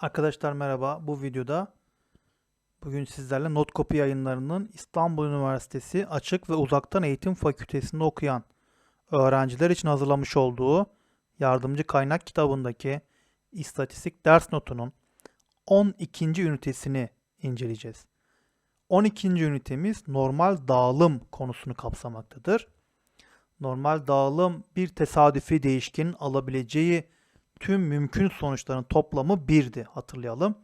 Arkadaşlar merhaba. Bu videoda bugün sizlerle Notcopy yayınlarının İstanbul Üniversitesi Açık ve Uzaktan Eğitim Fakültesinde okuyan öğrenciler için hazırlamış olduğu yardımcı kaynak kitabındaki istatistik ders notunun 12. ünitesini inceleyeceğiz. 12. ünitemiz normal dağılım konusunu kapsamaktadır. Normal dağılım bir tesadüfi değişkenin alabileceği tüm mümkün sonuçların toplamı 1'di hatırlayalım.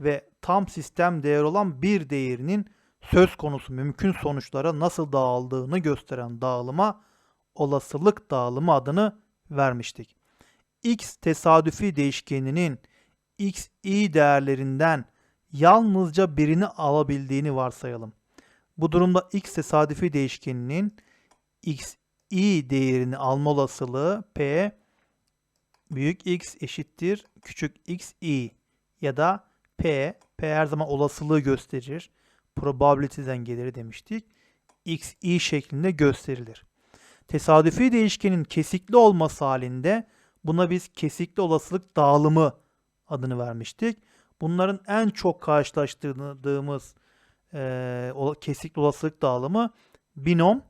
Ve tam sistem değer olan bir değerinin söz konusu mümkün sonuçlara nasıl dağıldığını gösteren dağılıma olasılık dağılımı adını vermiştik. X tesadüfi değişkeninin x i değerlerinden yalnızca birini alabildiğini varsayalım. Bu durumda x tesadüfi değişkeninin x i değerini alma olasılığı p büyük x eşittir küçük x i ya da p, p her zaman olasılığı gösterir. Probability'den gelir demiştik. x i şeklinde gösterilir. Tesadüfi değişkenin kesikli olması halinde buna biz kesikli olasılık dağılımı adını vermiştik. Bunların en çok karşılaştırdığımız e, kesikli olasılık dağılımı binom,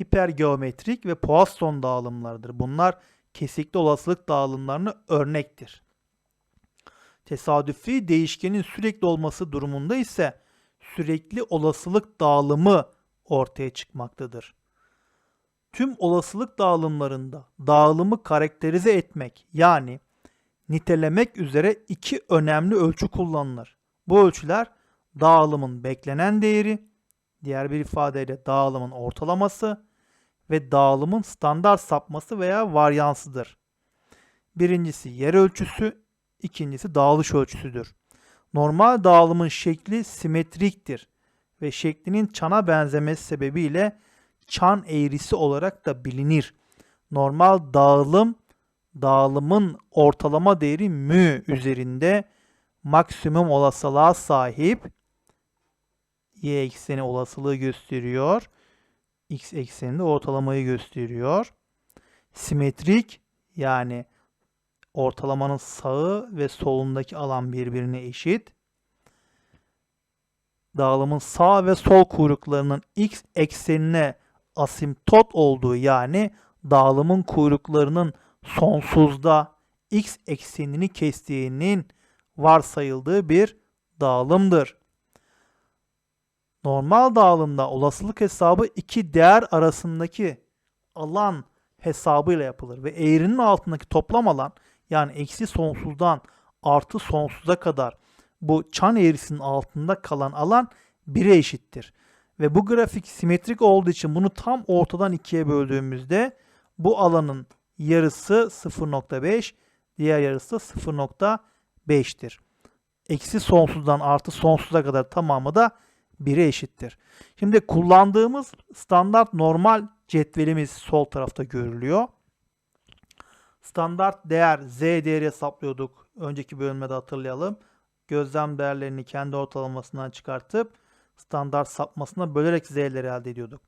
hipergeometrik ve Poisson dağılımlardır. Bunlar kesikli olasılık dağılımlarına örnektir. Tesadüfi değişkenin sürekli olması durumunda ise sürekli olasılık dağılımı ortaya çıkmaktadır. Tüm olasılık dağılımlarında dağılımı karakterize etmek yani nitelemek üzere iki önemli ölçü kullanılır. Bu ölçüler dağılımın beklenen değeri, diğer bir ifadeyle dağılımın ortalaması ve dağılımın standart sapması veya varyansıdır. Birincisi yer ölçüsü, ikincisi dağılış ölçüsüdür. Normal dağılımın şekli simetriktir ve şeklinin çana benzemesi sebebiyle çan eğrisi olarak da bilinir. Normal dağılım dağılımın ortalama değeri mü üzerinde maksimum olasılığa sahip y ekseni olasılığı gösteriyor x ekseninde ortalamayı gösteriyor. Simetrik yani ortalamanın sağı ve solundaki alan birbirine eşit. Dağılımın sağ ve sol kuyruklarının x eksenine asimtot olduğu yani dağılımın kuyruklarının sonsuzda x eksenini kestiğinin varsayıldığı bir dağılımdır. Normal dağılımda olasılık hesabı iki değer arasındaki alan hesabıyla yapılır ve eğrinin altındaki toplam alan yani eksi sonsuzdan artı sonsuza kadar bu çan eğrisinin altında kalan alan 1'e eşittir. Ve bu grafik simetrik olduğu için bunu tam ortadan ikiye böldüğümüzde bu alanın yarısı 0.5, diğer yarısı 0.5'tir. Eksi sonsuzdan artı sonsuza kadar tamamı da 1'e eşittir. Şimdi kullandığımız standart normal cetvelimiz sol tarafta görülüyor. Standart değer z değeri hesaplıyorduk. Önceki bölümde hatırlayalım. Gözlem değerlerini kendi ortalamasından çıkartıp standart sapmasına bölerek z'leri elde ediyorduk.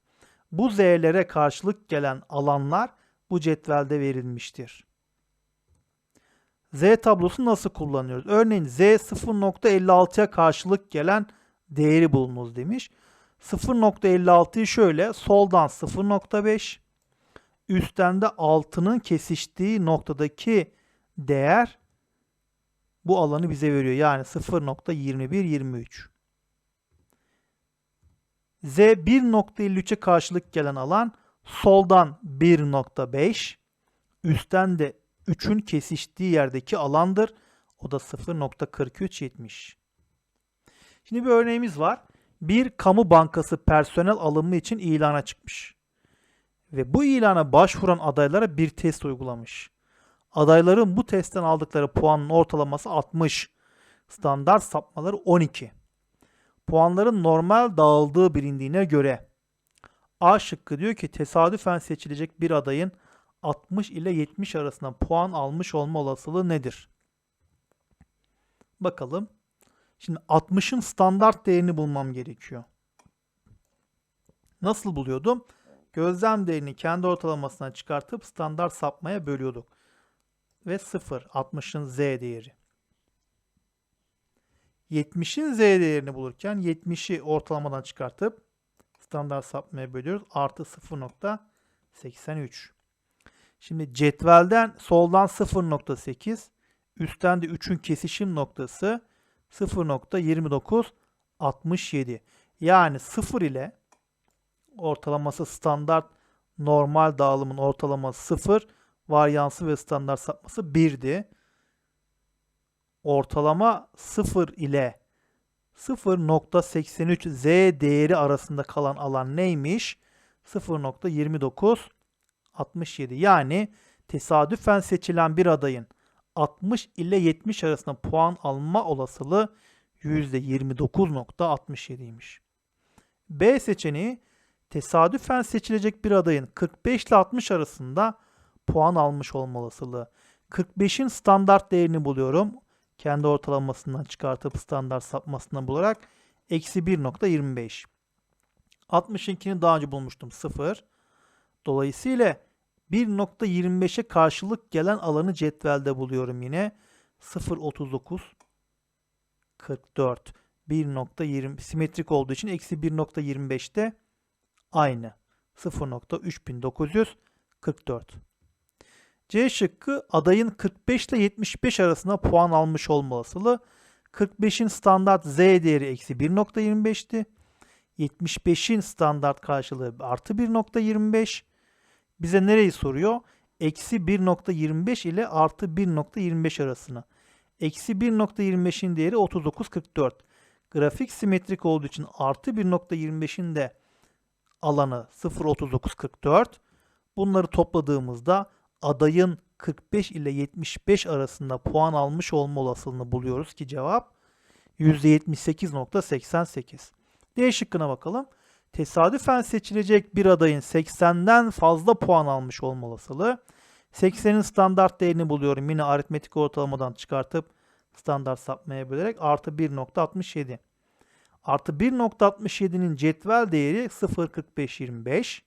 Bu z'lere karşılık gelen alanlar bu cetvelde verilmiştir. Z tablosu nasıl kullanıyoruz? Örneğin Z 0.56'ya karşılık gelen değeri bulunuz demiş. 0.56'yı şöyle soldan 0.5 üstten de 6'nın kesiştiği noktadaki değer bu alanı bize veriyor. Yani 0.2123. Z 1.53'e karşılık gelen alan soldan 1.5 üstten de 3'ün kesiştiği yerdeki alandır. O da 0.4370. Şimdi bir örneğimiz var. Bir kamu bankası personel alımı için ilana çıkmış. Ve bu ilana başvuran adaylara bir test uygulamış. Adayların bu testten aldıkları puanın ortalaması 60. Standart sapmaları 12. Puanların normal dağıldığı bilindiğine göre A şıkkı diyor ki tesadüfen seçilecek bir adayın 60 ile 70 arasında puan almış olma olasılığı nedir? Bakalım. Şimdi 60'ın standart değerini bulmam gerekiyor. Nasıl buluyordum? Gözlem değerini kendi ortalamasına çıkartıp standart sapmaya bölüyorduk. Ve 0, 60'ın z değeri. 70'in Z değerini bulurken 70'i ortalamadan çıkartıp standart sapmaya bölüyoruz. Artı 0.83. Şimdi cetvelden soldan 0.8 üstten de 3'ün kesişim noktası 0.2967. Yani 0 ile ortalaması standart normal dağılımın ortalaması 0, varyansı ve standart sapması 1'di. Ortalama 0 ile 0.83 Z değeri arasında kalan alan neymiş? 0.2967. Yani tesadüfen seçilen bir adayın 60 ile 70 arasında puan alma olasılığı %29.67'ymiş. B seçeneği tesadüfen seçilecek bir adayın 45 ile 60 arasında puan almış olma olasılığı. 45'in standart değerini buluyorum. Kendi ortalamasından çıkartıp standart sapmasından bularak eksi 1.25. 60'ınkini daha önce bulmuştum 0. Dolayısıyla 1.25'e karşılık gelen alanı cetvelde buluyorum yine. 0.39 44 1.20 simetrik olduğu için eksi 1.25'te aynı. 0.3944 C şıkkı adayın 45 ile 75 arasında puan almış olma olasılığı. 45'in standart Z değeri eksi 1.25'ti. 75'in standart karşılığı artı 1.25. Bize nereyi soruyor? Eksi 1.25 ile artı 1.25 arasını. Eksi 1.25'in değeri 39.44. Grafik simetrik olduğu için artı 1.25'in de alanı 0.39.44. Bunları topladığımızda adayın 45 ile 75 arasında puan almış olma olasılığını buluyoruz ki cevap %78.88. D şıkkına bakalım. Tesadüfen seçilecek bir adayın 80'den fazla puan almış olma olasılığı. 80'in standart değerini buluyorum. Yine aritmetik ortalamadan çıkartıp standart sapmaya bölerek artı 1.67. Artı 1.67'nin cetvel değeri 0.4525.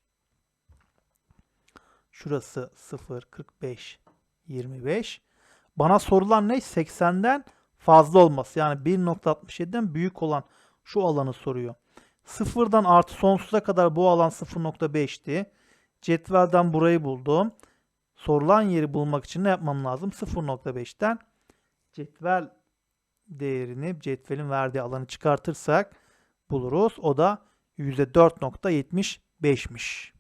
Şurası 0.4525. Bana sorulan ne? 80'den fazla olması. Yani 1.67'den büyük olan şu alanı soruyor. Sıfırdan artı sonsuza kadar bu alan 0.5'ti. Cetvelden burayı buldum. Sorulan yeri bulmak için ne yapmam lazım? 0.5'ten cetvel değerini, cetvelin verdiği alanı çıkartırsak buluruz. O da %4.75'miş.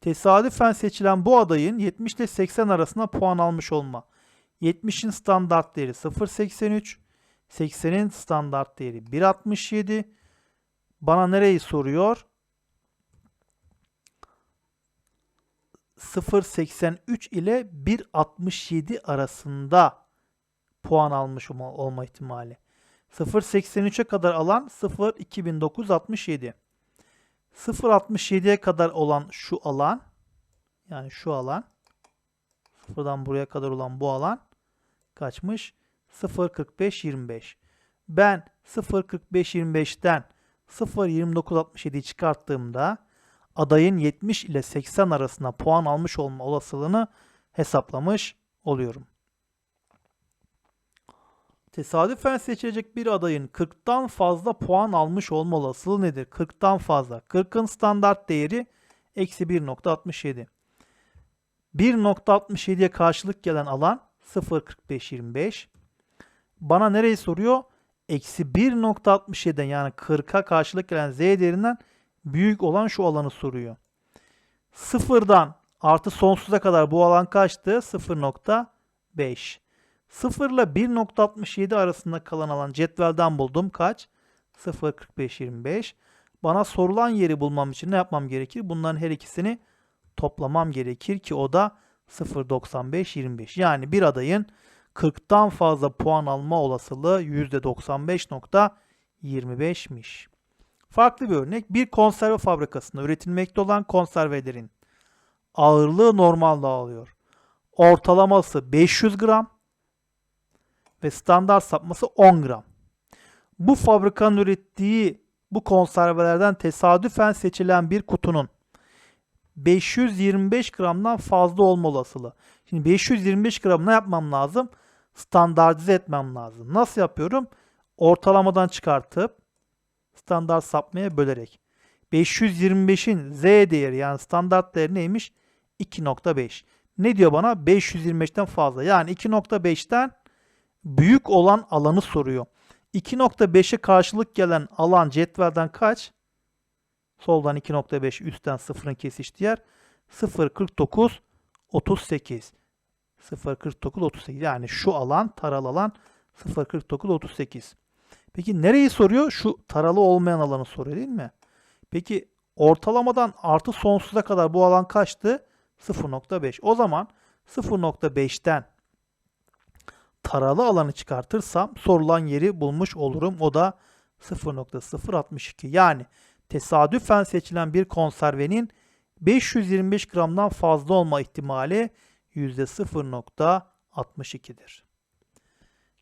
Tesadüfen seçilen bu adayın 70 ile 80 arasında puan almış olma. 70'in standart değeri 0.83, 80'in standart değeri 1.67. Bana nereyi soruyor? 0.83 ile 1.67 arasında puan almış olma, olma ihtimali. 0.83'e kadar alan 0.2967. 0.67'ye kadar olan şu alan yani şu alan sıfırdan buraya kadar olan bu alan kaçmış? 0.4525. Ben 0.4525'ten 0.2967'yi çıkarttığımda adayın 70 ile 80 arasında puan almış olma olasılığını hesaplamış oluyorum. Tesadüfen seçilecek bir adayın 40'tan fazla puan almış olma olasılığı nedir? 40'tan fazla. 40'ın standart değeri eksi 1.67. 1.67'ye karşılık gelen alan 0.4525. Bana nereyi soruyor? Eksi 1.67'den yani 40'a karşılık gelen z değerinden büyük olan şu alanı soruyor. Sıfırdan artı sonsuza kadar bu alan kaçtı? 0.5. 0 ile 1.67 arasında kalan alan cetvelden buldum. Kaç? 0.4525. Bana sorulan yeri bulmam için ne yapmam gerekir? Bunların her ikisini toplamam gerekir ki o da 0.9525. Yani bir adayın 40'tan fazla puan alma olasılığı %95.25'miş. Farklı bir örnek. Bir konserve fabrikasında üretilmekte olan konservelerin ağırlığı normal dağılıyor. Ortalaması 500 gram ve standart sapması 10 gram. Bu fabrikanın ürettiği bu konservelerden tesadüfen seçilen bir kutunun 525 gramdan fazla olma olasılığı. Şimdi 525 gram ne yapmam lazım? Standartize etmem lazım. Nasıl yapıyorum? ortalamadan çıkartıp standart sapmaya bölerek 525'in z değeri yani standart değeri neymiş? 2.5. Ne diyor bana? 525'ten fazla. Yani 2.5'ten büyük olan alanı soruyor. 2.5'e karşılık gelen alan cetvelden kaç? Soldan 2.5, üstten 0'ın kesiştiği yer 0.49 38. 0.49 38. Yani şu alan, taralı alan 0.49 38. Peki nereyi soruyor? Şu taralı olmayan alanı soruyor değil mi? Peki ortalamadan artı sonsuza kadar bu alan kaçtı? 0.5. O zaman 0.5'ten taralı alanı çıkartırsam sorulan yeri bulmuş olurum. O da 0.062. Yani tesadüfen seçilen bir konservenin 525 gramdan fazla olma ihtimali %0.62'dir.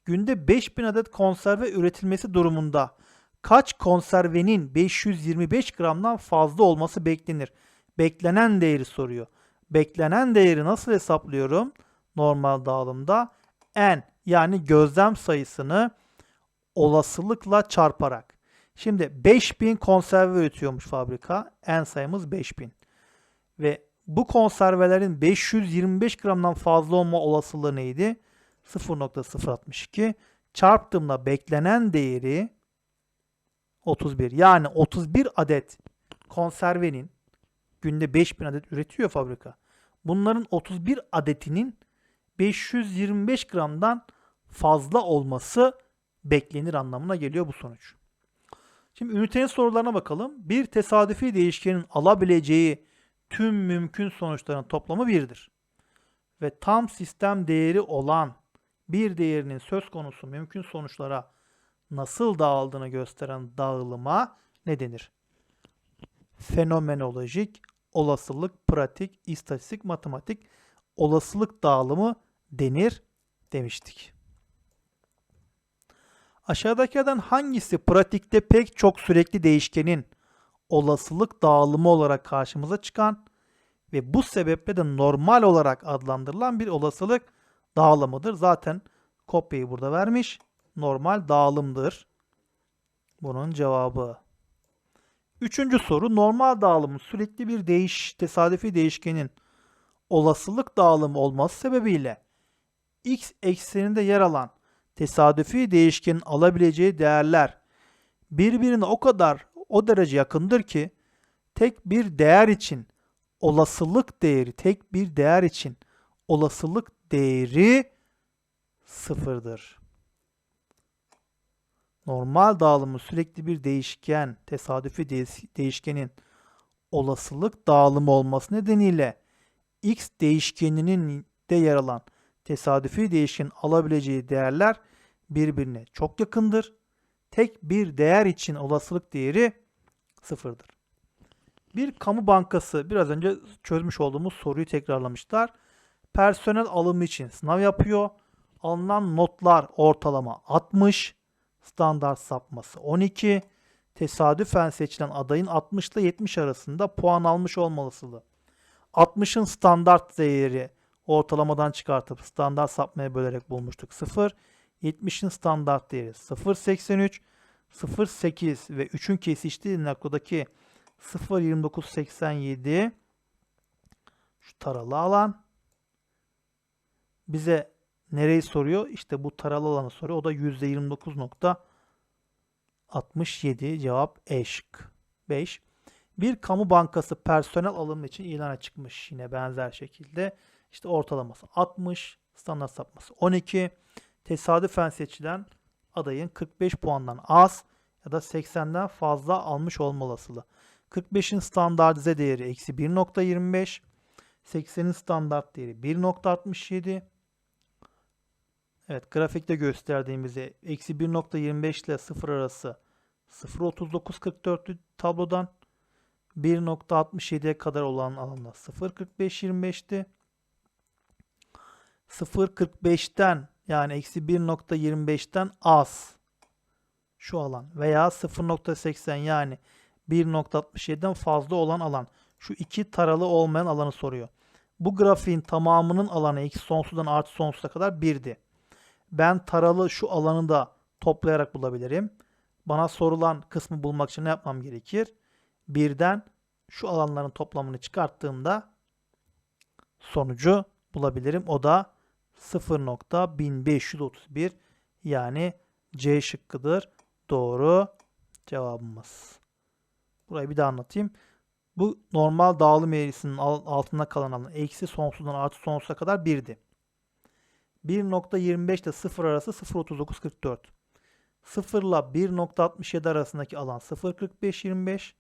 Günde 5000 adet konserve üretilmesi durumunda kaç konservenin 525 gramdan fazla olması beklenir? Beklenen değeri soruyor. Beklenen değeri nasıl hesaplıyorum? Normal dağılımda n yani gözlem sayısını olasılıkla çarparak. Şimdi 5000 konserve üretiyormuş fabrika. N sayımız 5000. Ve bu konservelerin 525 gramdan fazla olma olasılığı neydi? 0.062. Çarptığımda beklenen değeri 31. Yani 31 adet konservenin günde 5000 adet üretiyor fabrika. Bunların 31 adetinin 525 gramdan fazla olması beklenir anlamına geliyor bu sonuç. Şimdi ünitenin sorularına bakalım. Bir tesadüfi değişkenin alabileceği tüm mümkün sonuçların toplamı 1'dir. Ve tam sistem değeri olan bir değerinin söz konusu mümkün sonuçlara nasıl dağıldığını gösteren dağılıma ne denir? Fenomenolojik, olasılık, pratik, istatistik, matematik, olasılık dağılımı denir demiştik. Aşağıdakilerden hangisi pratikte pek çok sürekli değişkenin olasılık dağılımı olarak karşımıza çıkan ve bu sebeple de normal olarak adlandırılan bir olasılık dağılımıdır. Zaten kopyayı burada vermiş. Normal dağılımdır. Bunun cevabı. Üçüncü soru normal dağılımın sürekli bir değiş, tesadüfi değişkenin olasılık dağılımı olması sebebiyle x ekseninde yer alan tesadüfi değişkenin alabileceği değerler birbirine o kadar o derece yakındır ki tek bir değer için olasılık değeri tek bir değer için olasılık değeri sıfırdır. Normal dağılımı sürekli bir değişken, tesadüfi değişkenin olasılık dağılımı olması nedeniyle x değişkeninin de yer alan tesadüfi değişkenin alabileceği değerler birbirine çok yakındır. Tek bir değer için olasılık değeri sıfırdır. Bir kamu bankası biraz önce çözmüş olduğumuz soruyu tekrarlamışlar. Personel alımı için sınav yapıyor. Alınan notlar ortalama 60, standart sapması 12, tesadüfen seçilen adayın 60 ile 70 arasında puan almış olmalısılığı. 60'ın standart değeri ortalamadan çıkartıp standart sapmaya bölerek bulmuştuk 0. 70'in standart değeri 0.83, 0.8 ve 3'ün kesiştiği noktadaki 0.2987 şu taralı alan bize nereyi soruyor? İşte bu taralı alanı soruyor. O da %29.67 cevap E şık. 5. Bir kamu bankası personel alımı için ilana çıkmış yine benzer şekilde. İşte ortalaması 60, standart sapması 12. Tesadüfen seçilen adayın 45 puandan az ya da 80'den fazla almış olma olasılığı. 45'in standartize değeri eksi 1.25. 80'in standart değeri 1.67. Evet grafikte gösterdiğimizde eksi 1.25 ile 0 arası 0.3944 tablodan 1.67'ye kadar olan alanda 0.4525'ti. 0.45'ten yani eksi 1.25'ten az şu alan veya 0.80 yani 1.67'den fazla olan alan. Şu iki taralı olmayan alanı soruyor. Bu grafiğin tamamının alanı eksi sonsuzdan artı sonsuza kadar 1'di. Ben taralı şu alanı da toplayarak bulabilirim. Bana sorulan kısmı bulmak için ne yapmam gerekir? Birden şu alanların toplamını çıkarttığımda sonucu bulabilirim. O da 0.1531 yani C şıkkıdır. Doğru cevabımız. Burayı bir daha anlatayım. Bu normal dağılım eğrisinin al- altında kalan alan eksi sonsuzdan artı sonsuza kadar 1'di. 1.25 ile 0 arası 0.3944. 0 ile 1.67 arasındaki alan 0.4525.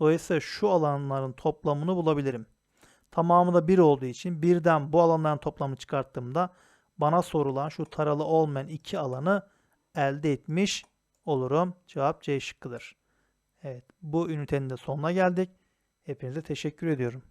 Dolayısıyla şu alanların toplamını bulabilirim. Tamamı da 1 olduğu için birden bu alanların toplamını çıkarttığımda bana sorulan şu taralı olmayan iki alanı elde etmiş olurum. Cevap C şıkkıdır. Evet bu ünitenin de sonuna geldik. Hepinize teşekkür ediyorum.